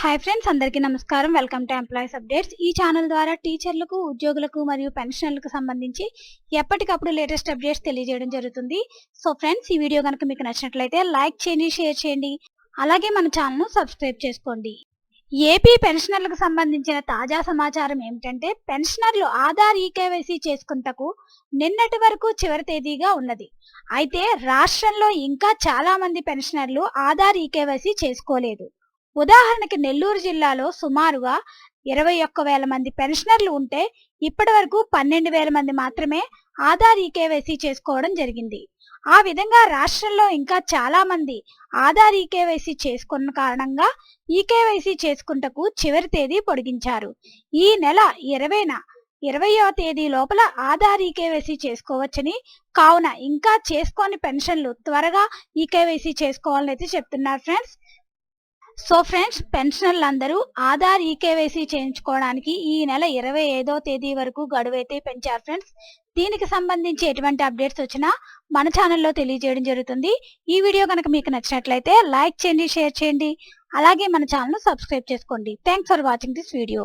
Hi friends అందరికీ నమస్కారం. Welcome to employees updates ఈ ఛానల్ ద్వారా టీచర్లకు ఉద్యోగులకు మరియు పెన్షనర్లకు సంబంధించి ఎప్పటికప్పుడు లేటెస్ట్ అప్డేట్స్ తెలియజేయడం జరుగుతుంది. సో ఫ్రెండ్స్ ఈ వీడియో కనుక మీకు నచ్చినట్లయితే లైక్ చేయండి షేర్ చేయండి. అలాగే మన ఛానల్ను సబ్స్క్రైబ్ చేసుకోండి. ఏపీ పెన్షనర్లకు సంబంధించిన తాజా సమాచారం ఏమిటంటే పెన్షనర్లు ఆధార్ ఈకేవైసీ చేసుకుంటకు నిన్నటి వరకు చివరి తేదీగా ఉన్నది. అయితే రాష్ట్రంలో ఇంకా చాలా మంది పెన్షనర్లు ఆధార్ ఈకేవైసీ చేసుకోలేదు. ఉదాహరణకి నెల్లూరు జిల్లాలో సుమారుగా ఇరవై ఒక్క వేల మంది పెన్షనర్లు ఉంటే ఇప్పటి వరకు పన్నెండు వేల మంది మాత్రమే ఆధార్ ఈకేవైసీ చేసుకోవడం జరిగింది. ఆ విధంగా రాష్ట్రంలో ఇంకా చాలా మంది ఆధార్ ఈకేవైసీ చేసుకున్న కారణంగా ఈకేవైసీ చేసుకుంటకు చివరి తేదీ పొడిగించారు. ఈ నెల ఇరవైన ఇరవయో తేదీ లోపల ఆధార్ ఈకేవైసీ చేసుకోవచ్చని కావున ఇంకా చేసుకోని పెన్షన్లు త్వరగా ఈకేవైసీ చేసుకోవాలని అయితే చెప్తున్నారు ఫ్రెండ్స్. సో ఫ్రెండ్స్ పెన్షనర్లు అందరూ ఆధార్ ఈకేవైసీ చేయించుకోవడానికి ఈ నెల ఇరవై ఐదో తేదీ వరకు గడువైతే పెంచారు ఫ్రెండ్స్. దీనికి సంబంధించి ఎటువంటి అప్డేట్స్ వచ్చినా మన ఛానల్లో తెలియజేయడం జరుగుతుంది. ఈ వీడియో కనుక మీకు నచ్చినట్లయితే లైక్ చేయండి షేర్ చేయండి. అలాగే మన ఛానల్ను సబ్స్క్రైబ్ చేసుకోండి. Thanks for watching this video.